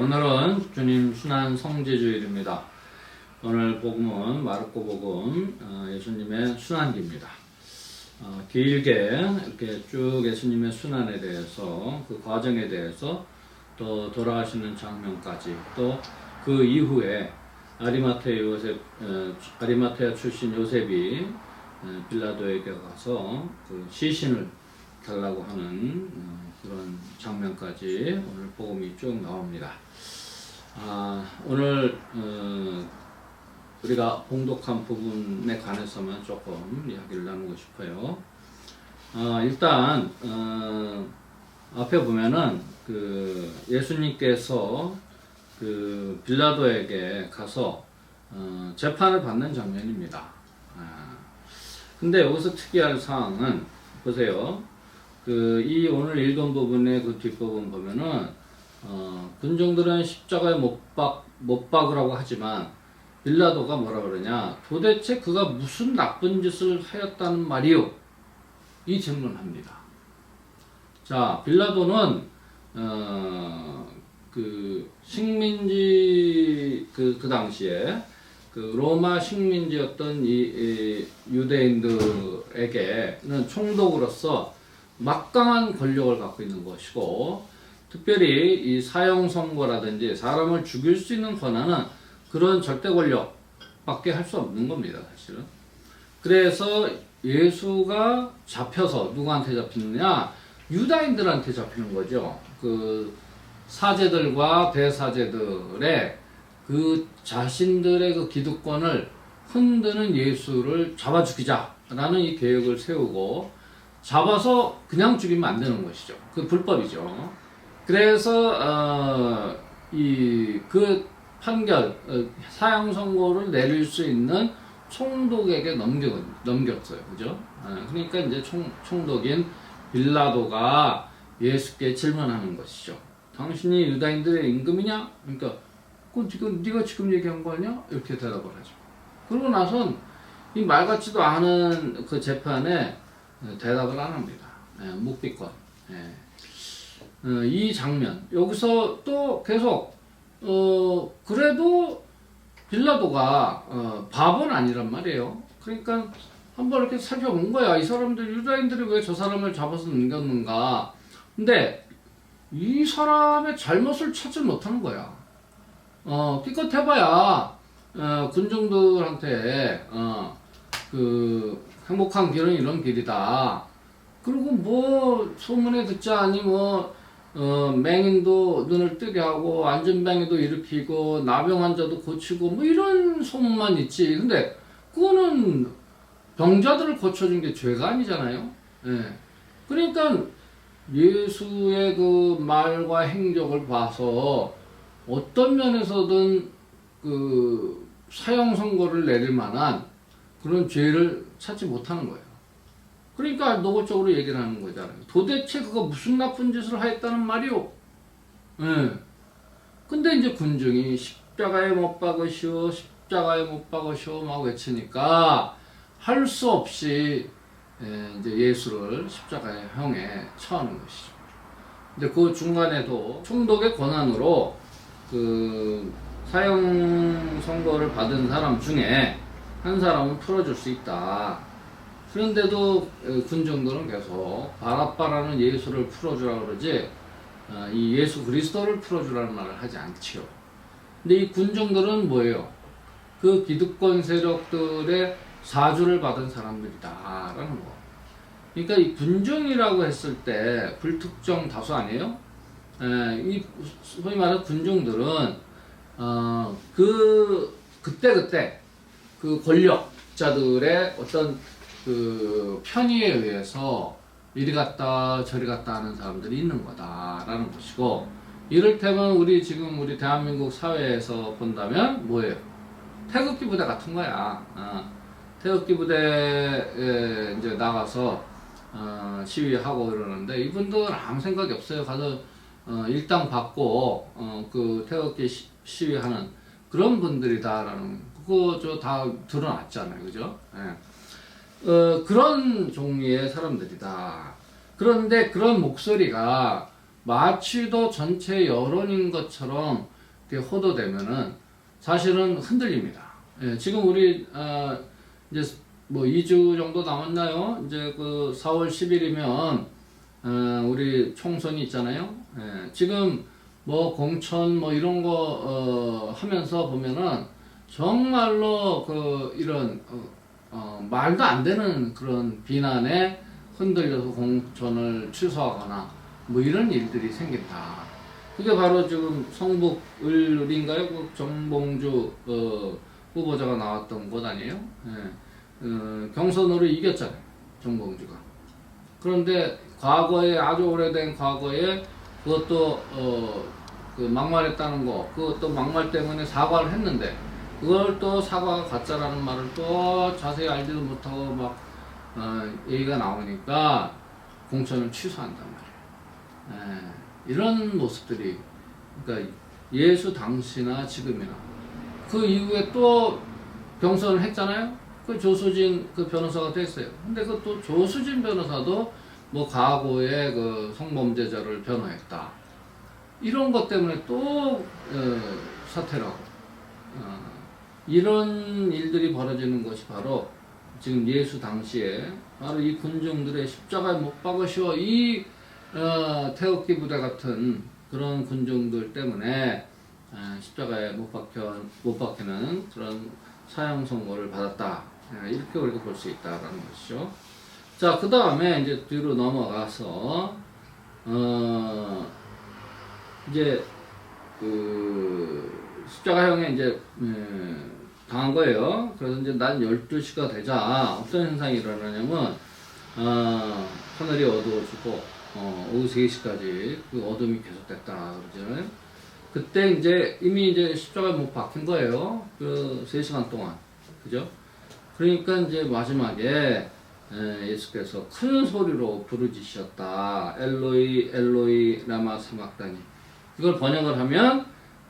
오늘은 주님 순환 성제주일입니다. 오늘 복음은 마르코 복음 어, 예수님의 순환기입니다. 어, 길게 이렇게 쭉 예수님의 순환에 대해서 그 과정에 대해서 또 돌아가시는 장면까지 또 그 이후에 아리마테 요셉 어, 아리마테아 출신 요셉이 어, 빌라도에게 가서 그 시신을 달라고 하는 어, 그런 장면까지 오늘 복음이 쭉 나옵니다. 아, 오늘 어, 우리가 봉독한 부분에 관해서만 조금 이야기를 나누고 싶어요. 아, 일단 어, 앞에 보면은 그 예수님께서 그 빌라도에게 가서 어, 재판을 받는 장면입니다. 아, 근데 여기서 특이한 사항은 보세요. 그 이 오늘 읽은 부분의 그 뒷부분 보면은 어, 군중들은 십자가에 못 박, 못 박으라고 하지만 빌라도가 뭐라 그러냐 도대체 그가 무슨 나쁜 짓을 하였다는 말이요 이 질문합니다. 자 빌라도는 어, 그 식민지 그, 그 당시에 그 로마 식민지였던 이, 이 유대인들에게는 총독으로서 막강한 권력을 갖고 있는 것이고 특별히 이 사형 선고라든지 사람을 죽일 수 있는 권한은 그런 절대 권력밖에 할 수 없는 겁니다, 사실은. 그래서 예수가 잡혀서 누구한테 잡히느냐? 유다인들한테 잡히는 거죠. 그 사제들과 대사제들의 그 자신들의 그 기득권을 흔드는 예수를 잡아 죽이자라는 이 계획을 세우고 잡아서 그냥 죽이면 안 되는 것이죠. 그 불법이죠. 그래서 어, 이그 판결 어, 사형 선고를 내릴 수 있는 총독에게 넘겨 넘겼어요. 그죠? 어, 그러니까 이제 총 총독인 빌라도가 예수께 질문하는 것이죠. 당신이 유다인들의 임금이냐? 그러니까 그 지금 네가 지금 얘기한 거 아니야? 이렇게 대답을 하죠. 그러고 나선 이 말 같지도 않은 그 재판에 대답을 안 합니다. 예, 묵비권. 예. 어, 이 장면 여기서 또 계속 어 그래도 빌라도가 어, 바보는 아니란 말이에요. 그러니까 한번 이렇게 살펴본 거야. 이 사람들 유다인들이 왜 저 사람을 잡아서 넘겼는가? 근데 이 사람의 잘못을 찾지 못하는 거야. 어 기껏 해봐야 어, 군중들한테 어, 그 행복한 길은 이런 길이다. 그리고 뭐 소문에 듣자니 뭐 어, 맹인도 눈을 뜨게 하고 안전뱅이도 일으키고 나병 환자도 고치고 뭐 이런 소문만 있지. 근데 그거는 병자들을 고쳐준 게 죄가 아니잖아요. 예. 그러니까 예수의 그 말과 행적을 봐서 어떤 면에서든 그 사형 선고를 내릴 만한 그런 죄를 찾지 못하는 거예요. 그러니까 노골적으로 얘기를 하는 거잖아요. 도대체 그가 무슨 나쁜 짓을 하였다는 말이오? 예. 근데 이제 군중이 십자가에 못 박으시오, 십자가에 못 박으시오 막 외치니까 할 수 없이 예, 이제 예수를 십자가의 형에 처하는 것이죠. 근데 그 중간에도 총독의 권한으로 그 사형 선고를 받은 사람 중에 한 사람은 풀어줄 수 있다. 그런데도 어, 군중들은 계속 바라바라는 예수를 풀어주라 그러지 어, 이 예수 그리스도를 풀어주라는 말을 하지 않지요. 근데 이 군중들은 뭐예요? 그 기득권 세력들의 사주를 받은 사람들이다라는 거. 그러니까 이 군중이라고 했을 때 불특정 다수 아니에요? 에, 이 소위 말하는 군중들은 어, 그 그때 그때 그 권력자들의 어떤 그 편의에 의해서 이리 갔다 저리 갔다 하는 사람들이 있는 거다라는 것이고 이를테면 우리 지금 우리 대한민국 사회에서 본다면 뭐예요? 태극기 부대 같은 거야. 어, 태극기 부대에 이제 나가서 어, 시위하고 이러는데 이분들 아무 생각이 없어요. 가서 어, 일당 받고 어, 그 태극기 시, 시위하는 그런 분들이다라는 그거 저 다 드러났잖아요, 그죠? 예. 어, 그런 종류의 사람들이다. 그런데 그런 목소리가 마치도 전체 여론인 것처럼 이렇게 호도되면은 사실은 흔들립니다. 예, 지금 우리 어, 이제 뭐 2주 정도 남았나요? 이제 그 4월 10일이면 어, 우리 총선이 있잖아요. 예, 지금 뭐 공천 뭐 이런 거 어, 하면서 보면은 정말로 그 이런 어, 어, 말도 안 되는 그런 비난에 흔들려서 공천을 취소하거나 뭐 이런 일들이 생긴다. 그게 바로 지금 성북 을인가요? 그 정봉주 어, 후보자가 나왔던 곳 아니에요? 예. 어, 경선으로 이겼잖아요. 정봉주가. 그런데 과거에 아주 오래된 과거에 그것도 어, 그 막말했다는 거 그것도 막말 때문에 사과를 했는데 그걸 또 사과가 가짜라는 말을 또 자세히 알지도 못하고 막 어, 얘기가 나오니까 공천을 취소한단 말이에요. 예, 이런 모습들이 그러니까 예수 당시나 지금이나 그 이후에 또 경선을 했잖아요. 그 조수진 그 변호사가 됐어요. 근데 그 또 조수진 변호사도 뭐 과거에 그 성범죄자를 변호했다. 이런 것 때문에 또 어, 사퇴를 하고 어, 이런 일들이 벌어지는 것이 바로 지금 예수 당시에 바로 이 군중들의 십자가에 못 박으시오 이 어, 태극기 부대 같은 그런 군중들 때문에 어, 십자가에 못 박혀 못 박히는 그런 사형 선고를 받았다 어, 이렇게 우리가 볼 수 있다라는 것이죠. 자, 그 다음에 이제 뒤로 넘어가서, 어, 이제, 그, 십자가형에 이제, 에, 당한 거예요. 그래서 이제 난 12시가 되자 어떤 현상이 일어나냐면, 어, 하늘이 어두워지고, 어, 오후 3시까지 그 어둠이 계속됐다. 그러잖아요. 그때 이제 이미 이제 십자가에 못 박힌 거예요. 그 3시간 동안. 그죠? 그러니까 이제 마지막에 에, 예수께서 큰 소리로 부르짖으셨다. 엘로이 엘로이 라마 사막다니. 이걸 번역을 하면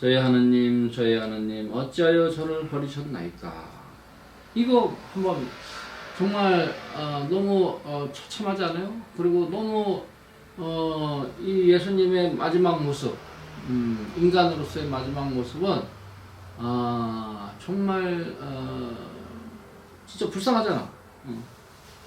저희 하느님 저희 하느님 어찌하여 저를 버리셨나이까. 이거 한번 정말 어, 너무 어, 처참하지 않아요? 그리고 너무 어, 이 예수님의 마지막 모습, 음, 인간으로서의 마지막 모습은 아 정말 어, 진짜 불쌍하잖아. 어.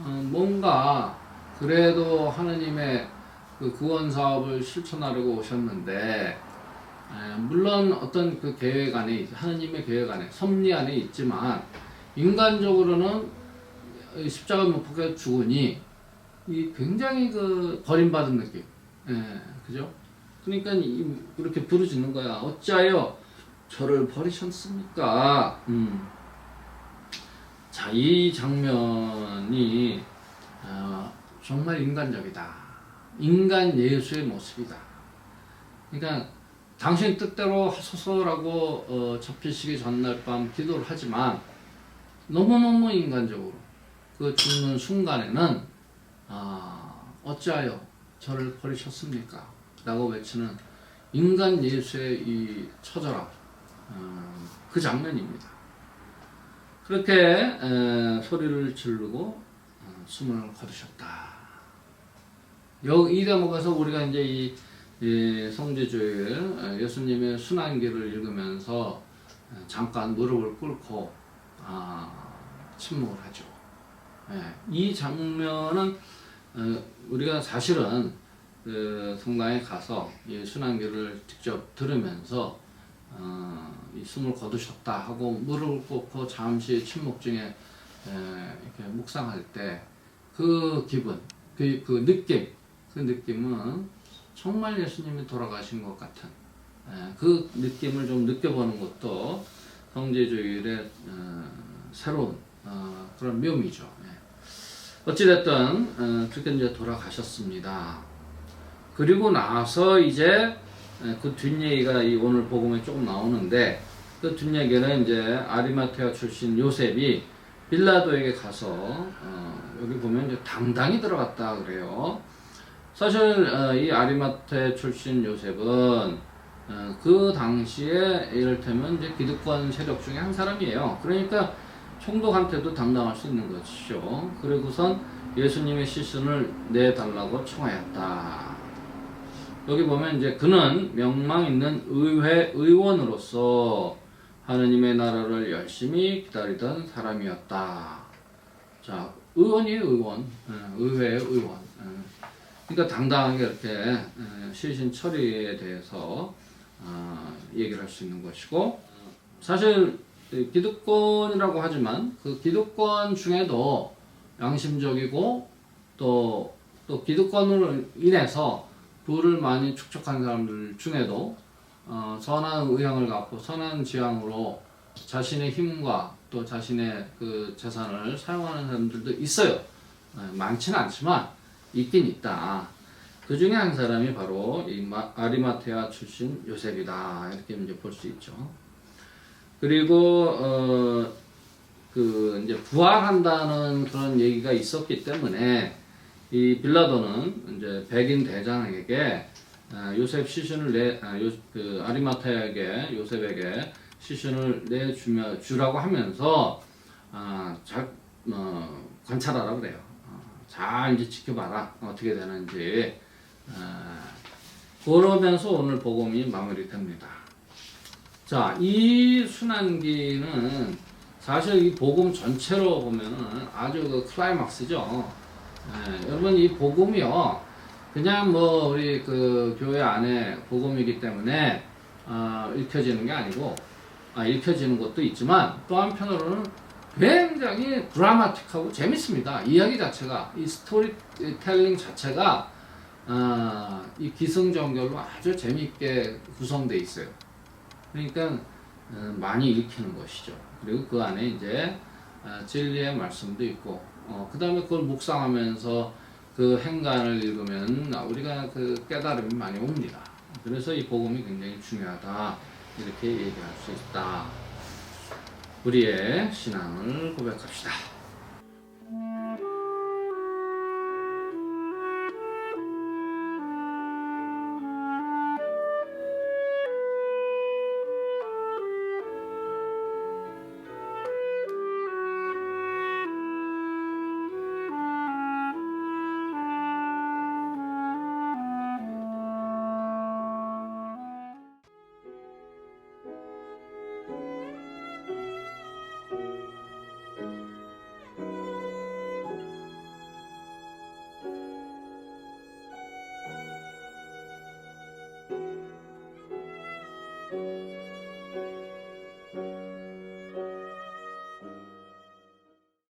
어, 뭔가 그래도 하느님의 그 구원 사업을 실천하려고 오셨는데 에, 물론 어떤 그 계획 안에 하느님의 계획 안에 섭리 안에 있지만 인간적으로는 이 십자가 못 박혀 죽으니 이 굉장히 그 버림받은 느낌, 예, 그죠? 그러니까 이, 이렇게 부르짖는 거야. 어찌하여 저를 버리셨습니까? 음. 자, 이 장면이 어, 정말 인간적이다. 인간 예수의 모습이다. 그러니까 당신 뜻대로 하소서라고 어, 접히시기 전날 밤 기도를 하지만 너무너무 인간적으로 그 죽는 순간에는 아, 어찌하여 저를 버리셨습니까? 라고 외치는 인간 예수의 이 처절함 어, 그 장면입니다. 그렇게 에, 소리를 지르고 어, 숨을 거두셨다. 여, 이 대목에서 우리가 이제 이, 이 성지주일 어, 예수님의 순환기를 읽으면서 어, 잠깐 무릎을 꿇고 아, 침묵을 하죠. 예, 이 장면은 어, 우리가 사실은 그 성당에 가서 이 순환기를 직접 들으면서 어, 이 숨을 거두셨다 하고 무릎을 꿇고 잠시 침묵 중에 에, 이렇게 묵상할 때 그 기분, 그, 그 느낌, 그 느낌은 정말 예수님이 돌아가신 것 같은 에, 그 느낌을 좀 느껴보는 것도 성제주일의 어, 새로운 어, 그런 묘미죠. 예. 어찌됐든 어, 그렇게 이제 돌아가셨습니다. 그리고 나서 이제 예, 그 뒷얘기가 이 오늘 복음에 조금 나오는데 그 뒷얘기는 이제 아리마테아 출신 요셉이 빌라도에게 가서 어, 여기 보면 이제 당당히 들어갔다 그래요. 사실 어, 이 아리마테 출신 요셉은 어, 그 당시에 이를테면 이제 기득권 세력 중에 한 사람이에요. 그러니까 총독한테도 당당할 수 있는 것이죠. 그리고선 예수님의 시신을 내달라고 청하였다. 여기 보면 이제 그는 명망 있는 의회 의원으로서 하느님의 나라를 열심히 기다리던 사람이었다. 자, 의원이에요, 의원. 예, 의회 의원. 예. 그러니까 당당하게 이렇게 예, 시신 처리에 대해서 아, 얘기를 할 수 있는 것이고 사실 이 기득권이라고 하지만 그 기득권 중에도 양심적이고 또, 또 기득권으로 인해서 부를 많이 축적한 사람들 중에도 어, 선한 의향을 갖고 선한 지향으로 자신의 힘과 또 자신의 그 재산을 사용하는 사람들도 있어요. 어, 많지는 않지만 있긴 있다. 그 중에 한 사람이 바로 이 마- 아리마테아 출신 요셉이다. 이렇게 이제 볼 수 있죠. 그리고 어, 그 이제 부활한다는 그런 얘기가 있었기 때문에 이 빌라도는 이제 백인 대장에게 아, 요셉 시신을 내, 아, 요, 그 아리마타에게 요셉에게 시신을 내주며 주라고 하면서 아, 잘 어, 관찰하라 그래요. 어, 잘 이제 지켜봐라 어떻게 되는지. 아, 그러면서 오늘 복음이 마무리됩니다. 자, 이 순환기는 사실 이 복음 전체로 보면은 아주 그 클라이막스죠. 예, 여러분 이 복음이요, 그냥 뭐 우리 그 교회 안에 복음이기 때문에 어, 읽혀지는 게 아니고 아, 읽혀지는 것도 있지만 또 한편으로는 굉장히 드라마틱하고 재밌습니다. 이야기 자체가 이 스토리텔링 자체가 아, 이 기승전결로 아주 재미있게 구성돼 있어요. 그러니까 어, 많이 읽히는 것이죠. 그리고 그 안에 이제 아, 진리의 말씀도 있고, 어, 그 다음에 그걸 묵상하면서 그 행간을 읽으면 우리가 그 깨달음이 많이 옵니다. 그래서 이 복음이 굉장히 중요하다. 이렇게 얘기할 수 있다. 우리의 신앙을 고백합시다.